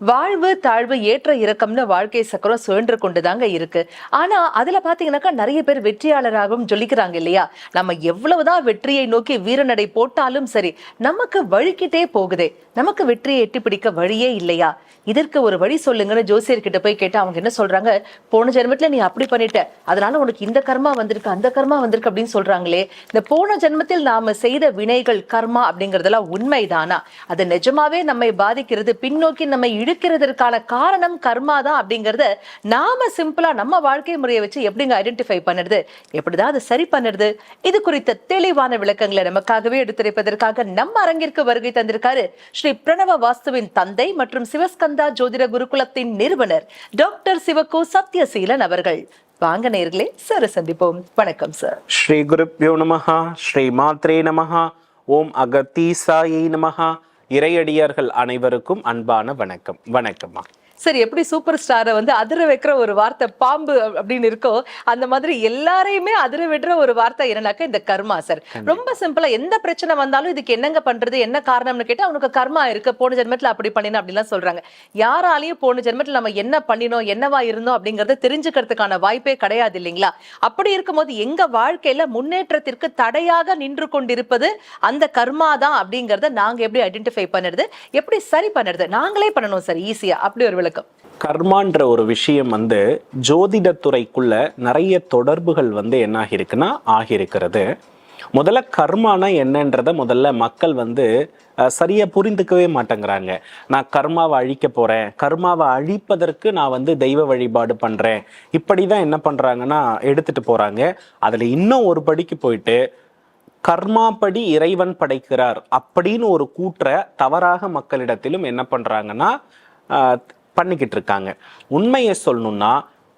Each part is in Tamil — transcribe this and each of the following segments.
வாழ்வு தாழ்வு ஏற்ற இறக்கம்னு வாழ்க்கை சக்கரம் சுழன்று கொண்டுதாங்க இருக்கு. ஆனா அதுல பாத்தீங்கன்னாக்கா நிறைய பேர் வெற்றியாளராகவும் ஜொலிக்கிறாங்க இல்லையா? நம்ம எவ்வளவுதான் வெற்றியை நோக்கி வீரநடை போட்டாலும் சரி நமக்கு வழிக்கிட்டே போகுதே. நமக்கு வெற்றியை எட்டி பிடிக்க வழியே இல்லையா? இதற்கு ஒரு வழி சொல்லுங்கன்னு ஜோசியர்கிட்ட போய் கேட்டா அவங்க என்ன சொல்றாங்க? போன ஜென்மத்துல நீ அப்படி பண்ணிட்ட. அதனால உனக்கு இந்த கர்மா வந்திருக்கு அந்த கர்மா வந்திருக்கு அப்படின்னு சொல்றாங்களே. இந்த போன ஜென்மத்தில் நாம செய்த வினைகள் கர்மா அப்படிங்கறதெல்லாம் உண்மைதானா? அது நிஜமாவே நம்மை பாதிக்கிறது பின்னோக்கி நம்மை இழுக்கிறதற்கான காரணம் கர்மா தான் அப்படிங்கறத நாம சிம்பிளா நம்ம வாழ்க்கை முறையை வச்சு எப்படிங்க ஐடென்டிஃபை பண்ணுறது? எப்படிதான் அதை சரி பண்ணுறது? இது குறித்த தெளிவான விளக்கங்களை நமக்காகவே எடுத்துரைப்பதற்காக நம்ம அரங்கிற்கு வருகை தந்திருக்காரு ஸ்ரீ பிரணவ வாஸ்துவின் தந்தை மற்றும் சிவஸ்கந்தா ஜோதிட குருகுலத்தின் நிறுவனர் டாக்டர் சிவகோ சத்யசீலன் அவர்கள். வாங்க நேர்களே சார் சந்திப்போம். வணக்கம் சார் ஸ்ரீ குரு நமஹா ஸ்ரீ மாத்ரே நமஹா ஓம் அகத்தீசாயை நமஹா. இறையடியார்கள் அனைவருக்கும் அன்பான வணக்கம். வணக்கம்மா. சரி எப்படி சூப்பர் ஸ்டாரை வந்து அதிர வைக்கிற ஒரு வார்த்தை பாம்பு அப்படின்னு இருக்கோ அந்த மாதிரி எல்லாரையுமே அதிர விடுற ஒரு வார்த்தை என்னன்னாக்கா இந்த கர்மா சார் ரொம்ப சிம்பிளா எந்த பிரச்சனை வந்தாலும் இதுக்கு என்னங்க பண்றது என்ன காரணம்னு கேட்டா அவனுக்கு கர்மா இருக்கு போன ஜென்மத்துல அப்படி பண்ணினா அப்படிலாம் சொல்றாங்க. யாராலையும் போன ஜென்மத்துல நம்ம என்ன பண்ணினோம் என்னவா இருந்தோம் அப்படிங்கறத தெரிஞ்சுக்கிறதுக்கான வாய்ப்பே கிடையாது இல்லைங்களா? அப்படி இருக்கும்போது எங்க வாழ்க்கையில முன்னேற்றத்திற்கு தடையாக நின்று கொண்டிருப்பது அந்த கர்மா தான் அப்படிங்கறத நாங்க எப்படி ஐடென்டிஃபை பண்ணுறது எப்படி சரி பண்ணுறது? நாங்களே பண்ணணும் சார் ஈஸியா அப்படி ஒரு விளக்கம். கர்மான்ற ஒரு விஷயம் வந்து ஜோதிடத்துறைக்குள்ள நிறைய தொடர்புகள் வந்து என்ன ஆகியிருக்குன்னா ஆகியிருக்கிறது. முதல்ல கர்மானா என்னன்றத முதல்ல மக்கள் வந்து சரியாக புரிந்துக்கவே மாட்டேங்கிறாங்க. நான் கர்மாவை அழிக்க போகிறேன் கர்மாவை அழிப்பதற்கு நான் வந்து தெய்வ வழிபாடு பண்ணுறேன் இப்படி தான் என்ன பண்ணுறாங்கன்னா எடுத்துட்டு போகிறாங்க அதில் இன்னும் ஒரு படிக்கு போயிட்டு கர்மாப்படி இறைவன் படைக்கிறார் அப்படின்னு ஒரு கூற்றை தவறாக மக்களிடத்திலும் என்ன பண்ணுறாங்கன்னா பண்ணிக்கிட்டு இருக்காங்க உண்மையை சொல்லணும்னா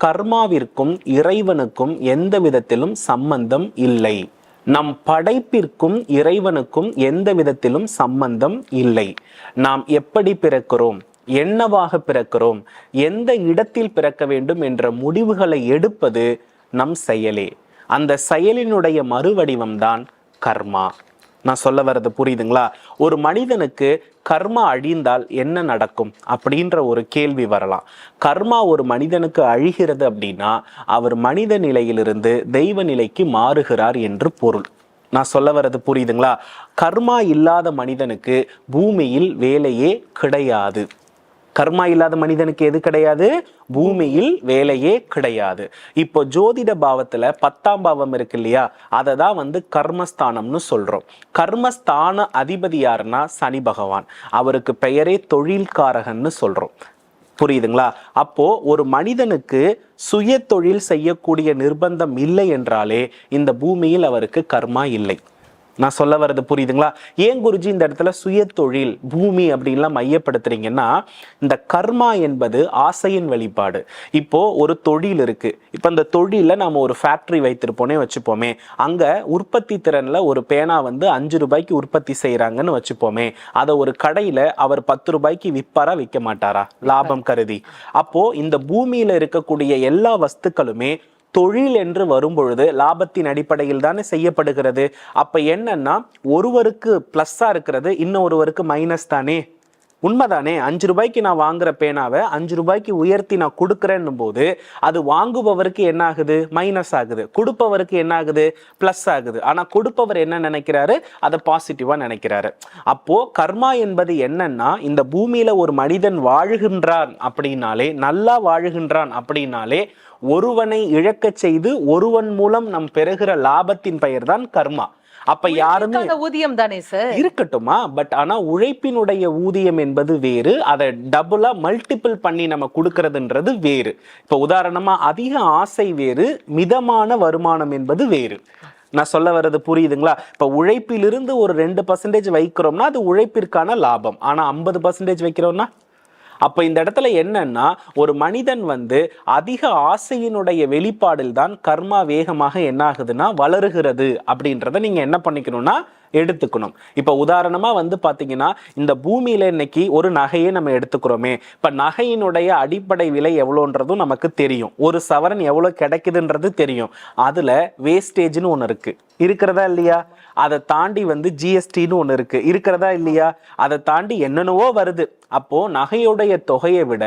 கர்மாவிற்கும் இறைவனுக்கும் எந்த விதத்திலும் சம்பந்தம் இல்லை. நம் படைப்பிற்கும் இறைவனுக்கும் எந்த விதத்திலும் சம்பந்தம் இல்லை. நாம் எப்படி பிறக்கிறோம்? என்னவாக பிறக்கிறோம்? எந்த இடத்தில் பிறக்க வேண்டும் என்ற முடிவுகளை எடுப்பது நம் செயலே. அந்த செயலினுடைய மறுவடிவம்தான் கர்மா. நான் சொல்ல வர்றது புரியுதுங்களா? ஒரு மனிதனுக்கு கர்மா அழிந்தால் என்ன நடக்கும்? அப்படின்ற ஒரு கேள்வி வரலாம். கர்மா ஒரு மனிதனுக்கு அழிகிறது அப்படின்னா அவர் மனித நிலையிலிருந்து தெய்வ நிலைக்கு மாறுகிறார் என்று பொருள். நான் சொல்ல வர்றது புரியுதுங்களா? கர்மா இல்லாத மனிதனுக்கு பூமியில் வேலையே கிடையாது. கர்மா இல்லாத மனிதனுக்கு எது கிடையாது? பூமியில் வேலையே கிடையாது. இப்போ ஜோதிட பாவத்துல பத்தாம் பாவம் இருக்கு இல்லையா? அதை தான் வந்து கர்மஸ்தானம்னு சொல்றோம். கர்மஸ்தான அதிபதி யாருன்னா சனி பகவான். அவருக்கு பெயரே தொழில்காரகன்னு சொல்றோம். புரியுதுங்களா? அப்போ ஒரு மனிதனுக்கு சுய தொழில் செய்யக்கூடிய நிர்பந்தம் இல்லை என்றாலே இந்த பூமியில் அவருக்கு கர்மா இல்லை. நான் சொல்ல வர்றது புரியுதுங்களா? ஏன் குருஜி இந்த இடத்துல சுய தொழில் பூமி அப்படின்லாம் மையப்படுத்துறீங்கன்னா இந்த கர்மா என்பது ஆசையின் வெளிப்பாடு. இப்போ ஒரு தொழில் இருக்கு. இப்போ அந்த தொழில நாம ஒரு ஃபேக்டரி வைத்திருப்போனே வச்சுப்போமே. அங்க உற்பத்தி திறன்ல ஒரு பேனா வந்து அஞ்சு ரூபாய்க்கு உற்பத்தி செய்யறாங்கன்னு வச்சுப்போமே. அதை ஒரு கடையில அவர் பத்து ரூபாய்க்கு விற்பாரா விற்க மாட்டாரா? லாபம் கருதி. அப்போ இந்த பூமியில இருக்கக்கூடிய எல்லா வஸ்துக்களுமே தொழில் என்று வரும்பொழுது லாபத்தின் அடிப்படையில் தானே செய்யப்படுகிறது. அப்போ என்னன்னா ஒருவருக்கு ப்ளஸ்ஸாக இருக்கிறது இன்னொருவருக்கு மைனஸ் தானே? உண்மைதானே? அஞ்சு ரூபாய்க்கு நான் வாங்குற பேனாவை அஞ்சு ரூபாய்க்கு உயர்த்தி நான் கொடுக்குறேன்னும் போது அது வாங்குபவருக்கு என்ன ஆகுது மைனஸ் ஆகுது. கொடுப்பவருக்கு என்ன ஆகுது ப்ளஸ் ஆகுது. ஆனால் கொடுப்பவர் என்ன நினைக்கிறாரு? அதை பாசிட்டிவாக நினைக்கிறாரு. அப்போ கர்மா என்பது என்னன்னா இந்த பூமியில ஒரு மனிதன் வாழுகின்றான் அப்படின்னாலே நல்லா வாழுகின்றான் அப்படின்னாலே ஒருவனை இழக்கச் செய்து ஒருவன் மூலம் நம் பெறுகிற லாபத்தின் பெயர்தான் கர்மா. அப்ப யாருமே ஊதியம் தானே சார் இருக்கட்டுமா? பட் ஆனா உழைப்பினுடைய ஊதியம் என்பது வேறு. அதை டபுளா மல்டிபிள் பண்ணி நம்ம கொடுக்கறதுன்றது வேறு. இப்ப உதாரணமா அதிக ஆசை வேறு மிதமான வருமானம் என்பது வேறு. நான் சொல்ல வர்றது புரியுதுங்களா? இப்ப உழைப்பிலிருந்து ஒரு ரெண்டு பர்சன்டேஜ் வைக்கிறோம்னா அது உழைப்பிற்கான லாபம். ஆனா ஐம்பது பர்சன்டேஜ் வைக்கிறோம்னா? அப்போ இந்த இடத்துல என்னன்னா ஒரு மனிதன் வந்து அதிக ஆசையினுடைய வெளிப்பாடில் தான் கர்மா வேகமாக என்ன ஆகுதுன்னா வளருகிறது அப்படின்றத நீங்க என்ன பண்ணிக்கணும்னா எடுத்துக்கணும். இப்போ உதாரணமாக வந்து பார்த்தீங்கன்னா இந்த பூமியில் இன்னைக்கு ஒரு நகையை நம்ம எடுத்துக்கிறோமே. இப்போ நகையினுடைய அடிப்படை விலை எவ்வளோன்றதும் நமக்கு தெரியும். ஒரு சவரன் எவ்வளோ கிடைக்குதுன்றது தெரியும். அதில் வேஸ்டேஜ்னு ஒன்று இருக்குது இருக்கிறதா இல்லையா? அதை தாண்டி வந்து ஜிஎஸ்டின்னு ஒன்று இருக்குது இருக்கிறதா இல்லையா? அதை தாண்டி என்னென்னவோ வருது. அப்போது நகையுடைய தொகையை விட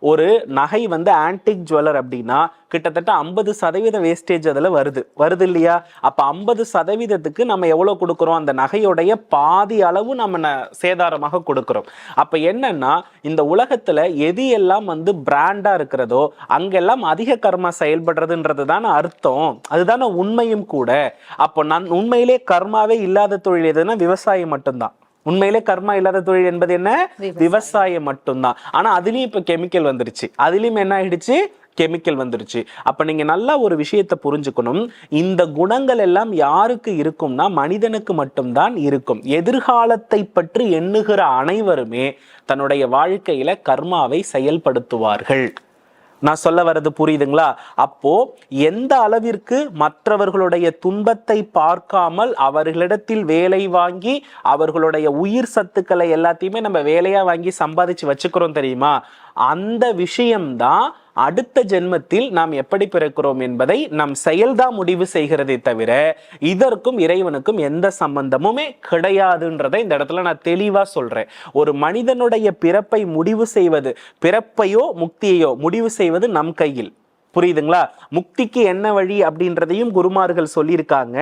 ஒரு நகை வந்து ஆன்டிக் ஜுவல்லர் அப்படின்னா கிட்டத்தட்ட ஐம்பது சதவீத வேஸ்டேஜ் அதில் வருது. வருது இல்லையா? அப்போ ஐம்பது சதவீதத்துக்கு நம்ம எவ்வளோ கொடுக்குறோம்? அந்த நகையுடைய பாதி அளவு நம்ம ந- சேதாரமாக கொடுக்குறோம். அப்போ என்னன்னா இந்த உலகத்தில் எது எல்லாம் வந்து பிராண்டாக இருக்கிறதோ அங்கெல்லாம் அதிக கர்மா செயல்படுறதுன்றது தானே அர்த்தம். அதுதானே உண்மையும் கூட. அப்போ நான் உண்மையிலே கர்மாவே இல்லாத தொழில் எதுனா விவசாயம் மட்டும்தான். உண்மையிலே கர்மா இல்லாத தொழில் என்பது என்ன? விவசாயம். மட்டும்தான். ஆனா அதுலயும் இப்ப கெமிக்கல் வந்துருச்சு. அதுலயும் என்ன ஆயிடுச்சு? கெமிக்கல் வந்துருச்சு. அப்ப நீங்க நல்லா ஒரு விஷயத்தை புரிஞ்சுக்கணும். இந்த குணங்கள் எல்லாம் யாருக்கு இருக்கும்னா மனிதனுக்கு மட்டும்தான் இருக்கும். எதிர்காலத்தை பற்றி எண்ணுகிற அனைவருமே தன்னுடைய வாழ்க்கையில கர்மாவை செயல்படுத்துவார்கள். நான் சொல்ல வர்றது புரியுதுங்களா? அப்போ எந்த அளவிற்கு மற்றவர்களுடைய துன்பத்தை பார்க்காமல் அவர்களிடத்தில் வேலை வாங்கி அவர்களுடைய உயிர் சத்துக்களை எல்லாத்தையுமே நம்ம வேலையா வாங்கி சம்பாதிச்சு வச்சுக்கிறோம் தெரியுமா? அந்த விஷயம்தான் அடுத்த ஜென்மத்தில் நாம் எப்படி பிறக்கிறோம் என்பதை நம் செயல்தான் முடிவு செய்கிறதே தவிர இதற்கும் இறைவனுக்கும் எந்த சம்பந்தமுமே கிடையாதுன்றதை இந்த இடத்துல நான் தெளிவா சொல்றேன். ஒரு மனிதனுடைய பிறப்பை முடிவு செய்வது பிறப்பையோ முக்தியையோ முடிவு செய்வது நம் கையில். புரியுதுங்களா? முக்திக்கு என்ன வழி அப்படின்றதையும் குருமார்கள் சொல்லியிருக்காங்க.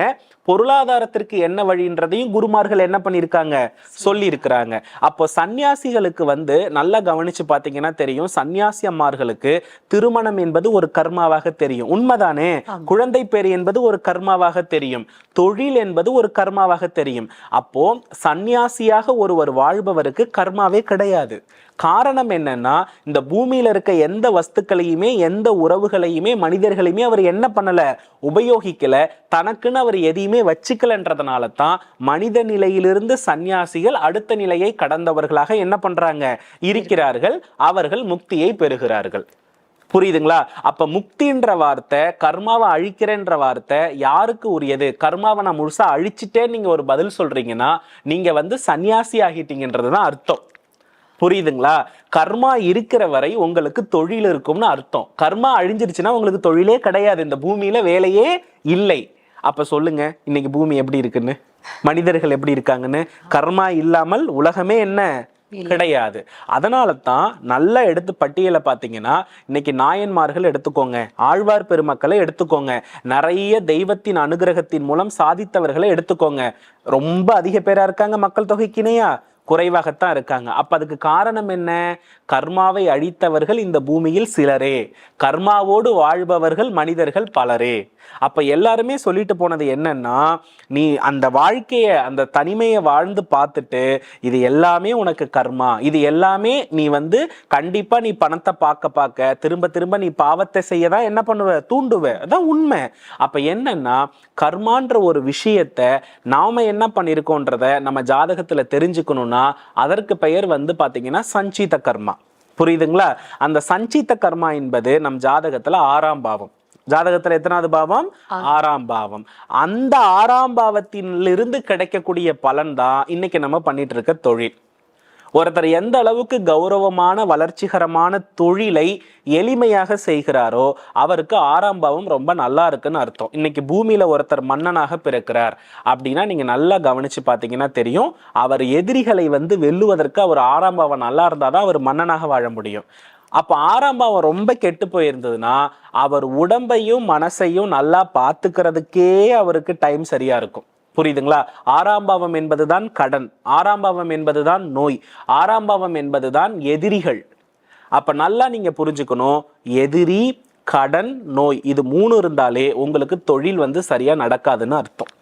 பொருளாதாரத்திற்கு என்ன வழின்றதையும் குருமார்கள் என்ன பண்ணியிருக்காங்க? சொல்லியிருக்கிறாங்க. அப்போ சந்நியாசிகளுக்கு வந்து நல்லா கவனிச்சு பார்த்தீங்கன்னா தெரியும். சந்நியாசி அம்மார்களுக்கு திருமணம் என்பது ஒரு கர்மாவாக தெரியும். உண்மைதானே? குழந்தை பேர் என்பது ஒரு கர்மாவாக தெரியும். தொழில் என்பது ஒரு கர்மாவாக தெரியும். அப்போ சந்நியாசியாக ஒருவர் வாழ்பவருக்கு கர்மாவே கிடையாது. காரணம் என்னன்னா இந்த பூமியில இருக்க எந்த வஸ்துக்களையுமே எந்த உறவுகளையுமே மனிதர்களையுமே அவர் என்ன பண்ணல? உபயோகிக்கல. தனக்குன்னு அவர் எதையுமே வச்சுக்கலன்றதுனால தான் மனித நிலையிலிருந்து சந்நியாசிகள் அடுத்த நிலையை கடந்தவர்களாக என்ன பண்றாங்க? இருக்கிறார்கள். அவர்கள் முக்தியை பெறுகிறார்கள். புரியுதுங்களா? அப்ப முக்தின்ற வார்த்தை கர்மாவை அழிக்கிறேன்ற வார்த்தை யாருக்கு உரியது? கர்மாவை நான் முழுசா அழிச்சிட்டேன்னு நீங்க ஒரு பதில் சொல்றீங்கன்னா நீங்க வந்து சன்னியாசி ஆகிட்டீங்கன்றது தான் அர்த்தம். புரியுதுங்களா? கர்மா இருக்கிற வரை உங்களுக்கு தொழில் இருக்கும்னு அர்த்தம். கர்மா அழிஞ்சிருச்சுன்னா உங்களுக்கு தொழிலே கிடையாது. இந்த பூமியில வேலையே இல்லை. அப்ப சொல்லுங்க இன்னைக்கு பூமி எப்படி இருக்குன்னு? மனிதர்கள் எப்படி இருக்காங்கன்னு? கர்மா இல்லாமல் உலகமே என்ன? கிடையாது. அதனால தான் நல்லா எடுத்து பட்டியலை பார்த்தீங்கன்னா இன்னைக்கு நாயன்மார்கள் எடுத்துக்கோங்க. ஆழ்வார் பெருமக்களை எடுத்துக்கோங்க. நிறைய தெய்வத்தின் அனுகிரகத்தின் மூலம் சாதித்தவர்களை எடுத்துக்கோங்க. ரொம்ப அதிக பேரா இருக்காங்க மக்கள் தொகைக்கு இணையா? குறைவாகத்தான் இருக்காங்க. அப்ப அதுக்கு காரணம் என்ன? கர்மாவை அழித்தவர்கள் இந்த பூமியில் சிலரே. கர்மாவோடு வாழ்பவர்கள் மனிதர்கள் பலரே. அப்ப எல்லாருமே சொல்லிட்டு போனது என்னன்னா நீ அந்த வாழ்க்கையை அந்த தனிமையை வாழ்ந்து பார்த்துட்டு இது எல்லாமே உனக்கு கர்மா. இது எல்லாமே நீ வந்து கண்டிப்பா நீ பணத்தை பார்க்க பார்க்க திரும்ப திரும்ப நீ பாவத்தை செய்ய தான் என்ன பண்ணுவ? தூண்டுவ. அதான் உண்மை. அப்ப என்னன்னா கர்மான்ற ஒரு விஷயத்த நாம என்ன பண்ணியிருக்கோன்றத நம்ம ஜாதகத்துல தெரிஞ்சுக்கணும்னா அதற்கு பெயர் வந்து பாத்தீங்கன்னா சஞ்சித கர்மா. புரியுதுங்களா? அந்த சஞ்சித கர்மா என்பது நம் ஜாதகத்துல ஆறாம் பாவம். ஜாதகத்துல எத்தனாவது பாவம்? ஆறாம் பாவம். அந்த ஆறாம் பாவத்திலிருந்து கிடைக்கக்கூடிய பலன் தான் இன்னைக்கு நம்ம பண்ணிட்டு இருக்க தொழில். ஒருத்தர் எந்த அளவுக்கு கௌரவமான வளர்ச்சிகரமான தொழிலை எளிமையாக செய்கிறாரோ அவருக்கு ஆறாம் பாவம் ரொம்ப நல்லா இருக்குன்னு அர்த்தம். இன்னைக்கு பூமியில ஒருத்தர் மன்னனாக பிறக்கிறார் அப்படின்னா நீங்க நல்லா கவனிச்சு பார்த்தீங்கன்னா தெரியும் அவர் எதிரிகளை வந்து வெல்லுவதற்கு அவர் ஆறாம் பாவம் நல்லா இருந்தாதான் அவர் மன்னனாக வாழ முடியும். அப்போ ஆறாம் பாவம் ரொம்ப கெட்டு போயிருந்ததுன்னா அவர் உடம்பையும் மனசையும் நல்லா பார்த்துக்கிறதுக்கே அவருக்கு டைம் சரியா இருக்கும். புரியுதுங்களா? ஆறாம் பாவம் என்பதுதான் கடன். ஆறாம் பாவம் என்பதுதான் நோய். ஆறாம் பாவம் என்பதுதான் எதிரிகள். அப்ப நல்லா நீங்க புரிஞ்சுக்கணும். எதிரி கடன் நோய் இது மூணு இருந்தாலே உங்களுக்கு தொழில் வந்து சரியா நடக்காதுன்னு அர்த்தம்.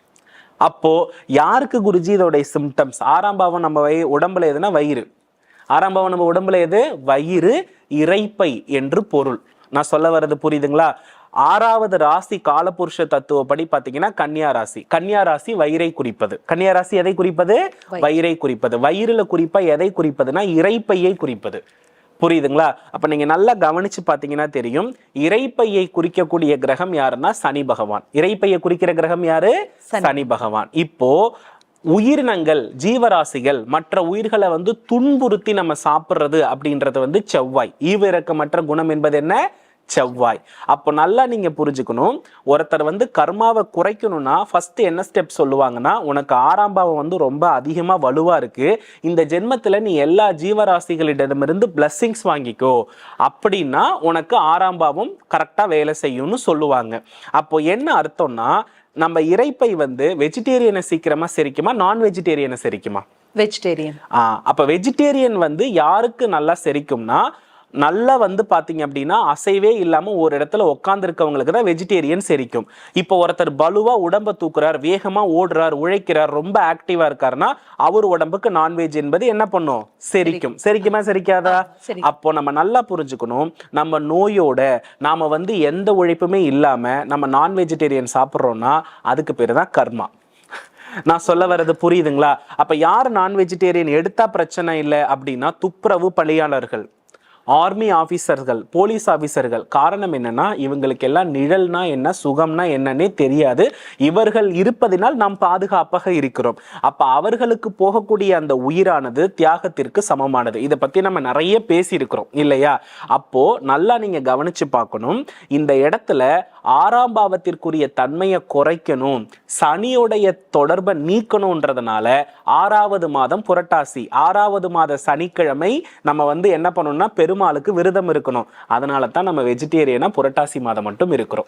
அப்போ யாருக்கு குருஜி இதோடைய சிம்டம்ஸ் ஆறாம் பாவம் நம்ம வய உடம்புல எதுனா வயிறு. ஆறாம் பாவம் நம்ம உடம்புல எது? வயிறு இறைப்பை என்று பொருள். நான் சொல்ல வர்றது புரியுதுங்களா? ஆறாவது ராசி காலபுருஷ தத்துவப்படி பாத்தீங்கன்னா கன்னியா ராசி. கன்னியா ராசி வயிறை குறிப்பது. கன்னியா ராசி எதை குறிப்பது? வயிறை. குறிப்பது. வயிறுல குறிப்பா எதை குறிப்பதுன்னா இறைப்பையை குறிப்பது. புரியுதுங்களா? அப்ப நீங்க நல்லா கவனிச்சு பாத்தீங்கன்னா தெரியும். இறைப்பையை குறிக்கக்கூடிய கிரகம் யாருன்னா சனி பகவான். இறைப்பையை குறிக்கிற கிரகம் யாரு? சனி. சனி பகவான். இப்போ உயிரினங்கள் ஜீவராசிகள் மற்ற உயிர்களை வந்து துன்புறுத்தி நம்ம சாப்பிடுறது அப்படின்றது வந்து செவ்வாய். ஈவிரக்கமற்ற குணம் என்பது என்ன? செவ்வாய். அப்போ நல்லா நீங்க புரிஞ்சுக்கணும். ஒருத்தர் வந்து கர்மாவை குறைக்கணும்னா ஃபர்ஸ்ட் என்ன ஸ்டெப் சொல்லுவாங்கன்னா உனக்கு ஆறாம் பாவம் வந்து ரொம்ப அதிகமா வலுவா இருக்கு. இந்த ஜென்மத்துல நீ எல்லா ஜீவராசிகளிடமிருந்து blessings வாங்கிக்கோ. அப்படின்னா உனக்கு ஆறாம் பாவம் கரெக்டா வேலை செய்யும்னு சொல்லுவாங்க. அப்போ என்ன அர்த்தம்னா நம்ம இறைப்பை வந்து வெஜிடேரியனை சீக்கிரமா செரிக்குமா நான் வெஜிடேரியனை செரிக்குமா? வெஜிடேரியன் ஆ, அப்ப வெஜிடேரியன் வந்து யாருக்கு நல்லா செரிக்கும்னா நல்லா வந்து பாத்தீங்க அப்படின்னா அசைவே இல்லாம ஒரு இடத்துல உட்காந்துருக்கவங்களுக்கு தான் வெஜிடேரியன் செரிக்கும். இப்போ ஒருத்தர் பலுவா உடம்ப தூக்குறார் வேகமா ஓடுறார் உழைக்கிறார் ரொம்ப ஆக்டிவா இருக்காருன்னா அவர் உடம்புக்கு நான்வெஜ் என்பது என்ன பண்ணும்? செரிக்கும். செரிக்குமா. செரிக்காதா? சரி அப்போ நம்ம நல்லா புரிஞ்சுக்கணும் நம்ம நோயோட நாம வந்து எந்த உழைப்புமே இல்லாம நம்ம நான் வெஜிடேரியன் சாப்பிட்றோம்னா அதுக்கு பேர் தான் கர்மா. நான் சொல்ல வர்றது புரியுதுங்களா? அப்ப யார் நான் வெஜிடேரியன் எடுத்தா பிரச்சனை இல்லை அப்படின்னா துப்புரவு பணியாளர்கள். ஆர்மி ஆஃபீஸர்கள் போலீஸ் ஆஃபீஸர்கள் காரணம் என்னன்னா இவங்களுக்கு எல்லாம் நிழல்னா என்ன சுகம்னா என்னன்னே தெரியாது. இவர்கள் இருப்பதினால் நாம் பாதுகாப்பாக இருக்கிறோம். அப்ப அவர்களுக்கு போகக்கூடிய அந்த உயிரானது தியாகத்திற்கு சமமானது. இதை பத்தி நம்ம நிறைய பேசியிருக்கிறோம் இல்லையா? அப்போ நல்லா நீங்க கவனிச்சு பார்க்கணும். இந்த இடத்துல ஆறாம் பாவத்திற்குரிய தன்மையை குறைக்கணும் சனியுடைய தொடர்பை நீக்கணும்ன்றதுனால ஆறாவது மாதம் புரட்டாசி ஆறாவது மாத சனிக்கிழமை நம்ம வந்து என்ன பண்ணணும்னா பெருமாளுக்கு விரதம் இருக்கணும். அதனால தான் நம்ம வெஜிடேரியனா புரட்டாசி மாதம் மட்டும் இருக்கிறோம்.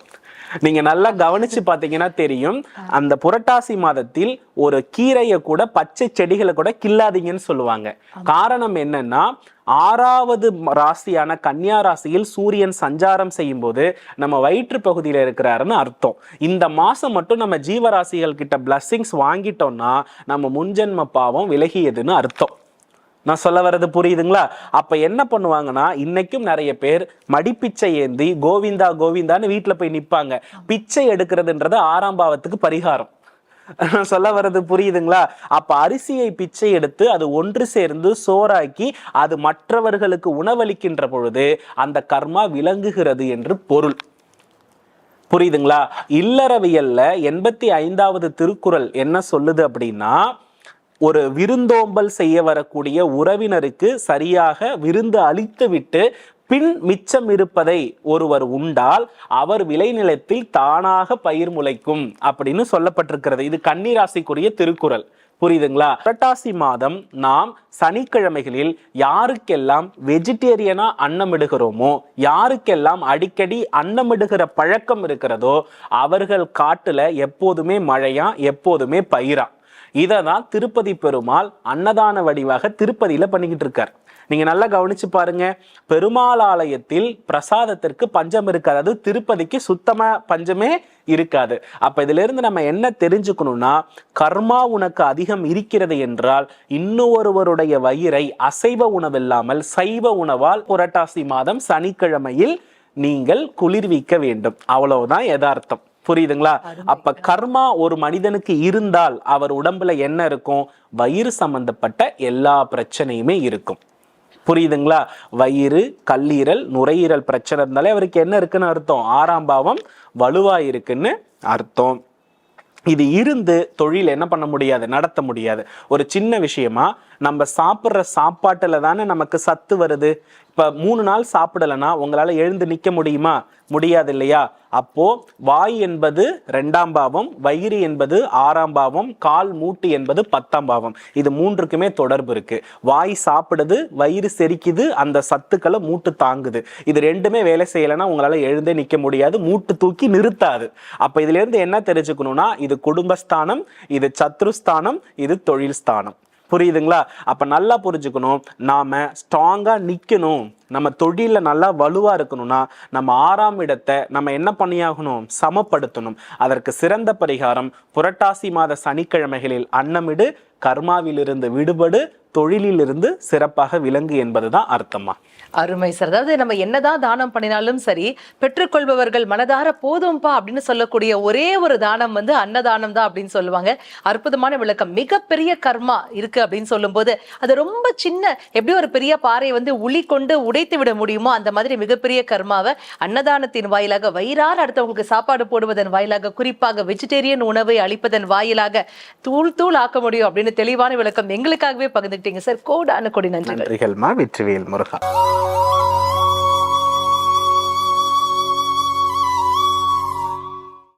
நீங்க நல்லா கவனிச்சு பார்த்தீங்கன்னா தெரியும். அந்த புரட்டாசி மாதத்தில் ஒரு கீரையை கூட பச்சை செடிகளை கூட கில்லாதீங்கன்னு சொல்லுவாங்க. காரணம் என்னன்னா ஆறாவது ராசியான கன்னியா ராசியில் சூரியன் சஞ்சாரம் செய்யும் போது நம்ம வயிற்று பகுதியில் இருக்கிறாருன்னு அர்த்தம். இந்த மாசம் மட்டும் நம்ம ஜீவராசிகள் கிட்ட பிளஸ்ஸிங்ஸ் வாங்கிட்டோம்னா நம்ம முன்ஜென்ம பாவம் விலகியதுன்னு அர்த்தம். நான் சொல்ல வர்றது புரியுதுங்களா? அப்ப என்ன பண்ணுவாங்கன்னா இன்னைக்கும் நிறைய பேர் மடிப்பிச்சை ஏந்தி கோவிந்தா கோவிந்தான்னு வீட்டுல போய் நிப்பாங்க. பிச்சை எடுக்கிறதுன்றது ஆறாம் பாவத்துக்கு பரிகாரம். சொல்ல வர்றது புரியுதுங்களா? அப்ப அரிசியை பிச்சை எடுத்து அது ஒன்று சேர்ந்து சோறாக்கி அது மற்றவர்களுக்கு உணவளிக்கின்ற பொழுது அந்த கர்மா விளங்குகிறது என்று பொருள். புரியுதுங்களா? இல்லறவியல்ல எண்பத்தி ஐந்தாவது திருக்குறள் என்ன சொல்லுது அப்படின்னா ஒரு விருந்தோம்பல் செய்ய வரக்கூடிய உறவினருக்கு சரியாக விருந்து அளித்துவிட்டு பின் மிச்சம் இருப்பதை ஒருவர் உண்டால் அவர் விளைநிலத்தில் தானாக பயிர் முளைக்கும் அப்படின்னு சொல்லப்பட்டிருக்கிறது. இது கன்னிராசிக்குரிய திருக்குறள். புரியுதுங்களா? புரட்டாசி மாதம் நாம் சனிக்கிழமைகளில் யாருக்கெல்லாம் வெஜிடேரியனா அன்னமிடுகிறோமோ யாருக்கெல்லாம் அடிக்கடி அன்னமிடுகிற பழக்கம் இருக்கிறதோ அவர்கள் காட்டுல எப்போதுமே மழையா எப்போதுமே பயிரா? இதை தான் திருப்பதி பெருமாள் அன்னதான வடிவாக திருப்பதியில் பண்ணிக்கிட்டு இருக்கார். நீங்கள் நல்லா கவனிச்சு பாருங்க. பெருமாள் ஆலயத்தில் பிரசாதத்திற்கு பஞ்சம் இருக்காது. அது திருப்பதிக்கு சுத்தமாக பஞ்சமே இருக்காது. அப்போ இதிலிருந்து நம்ம என்ன தெரிஞ்சுக்கணும்னா கர்மா உனக்கு அதிகம் இருக்கிறது என்றால் இன்னொருவருடைய வயிறை அசைவ உணவில்லாமல் சைவ உணவால் புரட்டாசி மாதம் சனிக்கிழமையில் நீங்கள் குளிர்விக்க வேண்டும். அவ்வளவுதான் யதார்த்தம். புரியுதுங்களா? அப்ப கர்மா ஒரு மனிதனுக்கு இருந்தால் அவர் உடம்புல என்ன இருக்கும்? வயிறு சம்பந்தப்பட்ட எல்லா பிரச்சனையுமே இருக்கும். புரியுதுங்களா? வயிறு கல்லீரல் நுரையீரல் பிரச்சனை இருந்தாலே அவருக்கு என்ன இருக்குன்னு அர்த்தம்? ஆறாம் பாவம் வலுவா இருக்குன்னு அர்த்தம். இது இருந்து தொழில் என்ன பண்ண முடியாது? நடத்த முடியாது. ஒரு சின்ன விஷயமா நம்ம சாப்பிட்ற சாப்பாட்டில் தானே நமக்கு சத்து வருது? இப்போ மூணு நாள் சாப்பிடலைன்னா உங்களால் எழுந்து நிற்க முடியுமா? முடியாது இல்லையா? அப்போ வாய் என்பது ரெண்டாம் பாவம் வயிறு என்பது ஆறாம் பாவம் கால் மூட்டு என்பது பத்தாம் பாவம். இது மூன்றுக்குமே தொடர்பு இருக்கு. வாய் சாப்பிடுது வயிறு செரிக்குது அந்த சத்துக்களை மூட்டு தாங்குது. இது ரெண்டுமே வேலை செய்யலைன்னா உங்களால் எழுந்தே நிற்க முடியாது மூட்டு தூக்கி நிறுத்தாது. அப்போ இதுலேருந்து என்ன தெரிஞ்சுக்கணும்னா இது குடும்பஸ்தானம் இது சத்ருஸ்தானம் இது தொழில் ஸ்தானம் புரியுதுங்களா? அப்போ நல்லா புரிஞ்சுக்கணும். நாம் ஸ்ட்ராங்காக நிற்கணும் நம்ம தொழில நல்லா வலுவா இருக்கணும்னா நம்ம ஆறாம் இடத்தை நம்ம என்ன பண்ணியாகணும்? சமப்படுத்தணும். அதற்கு சிறந்த பரிகாரம் புரட்டாசி மாத சனிக்கிழமைகளில் அன்னமிடு கர்மாவிலிருந்து விடுபடு தொழிலிலிருந்து சிறப்பாக விளங்கு என்பதுதான் அர்த்தமா? அருமை சார். அதாவது நம்ம என்னதான் தானம் பண்ணினாலும் சரி பெற்றுக்கொள்பவர்கள் மனதார போதும்பா அப்படின்னு சொல்லக்கூடிய ஒரே ஒரு தானம் வந்து அன்னதானம் தான் அப்படின்னு சொல்லுவாங்க. அற்புதமான விளக்கம். மிகப்பெரிய கர்மா இருக்கு அப்படின்னு சொல்லும்போது அது ரொம்ப சின்ன எப்படி ஒரு பெரிய பாறை வந்து உளி கொண்டு உடை உடைத்து விட முடியுமோ அந்த மாதிரி மிகப்பெரிய கர்மாவை அன்னதானத்தின் வாயிலாக வயிறார அடுத்தவங்களுக்கு சாப்பாடு போடுவதன் வாயிலாக குறிப்பாக வெஜிடேரியன் உணவை அளிப்பதன் வாயிலாக தூள் தூள் ஆக்க முடியும் அப்படின்னு தெளிவான விளக்கம் எங்களுக்காகவே பகிர்ந்துக்கிட்டீங்க. சார் கோடான கொடி நன்றி நன்றிகள்மா வெற்றிவேல் முருகா.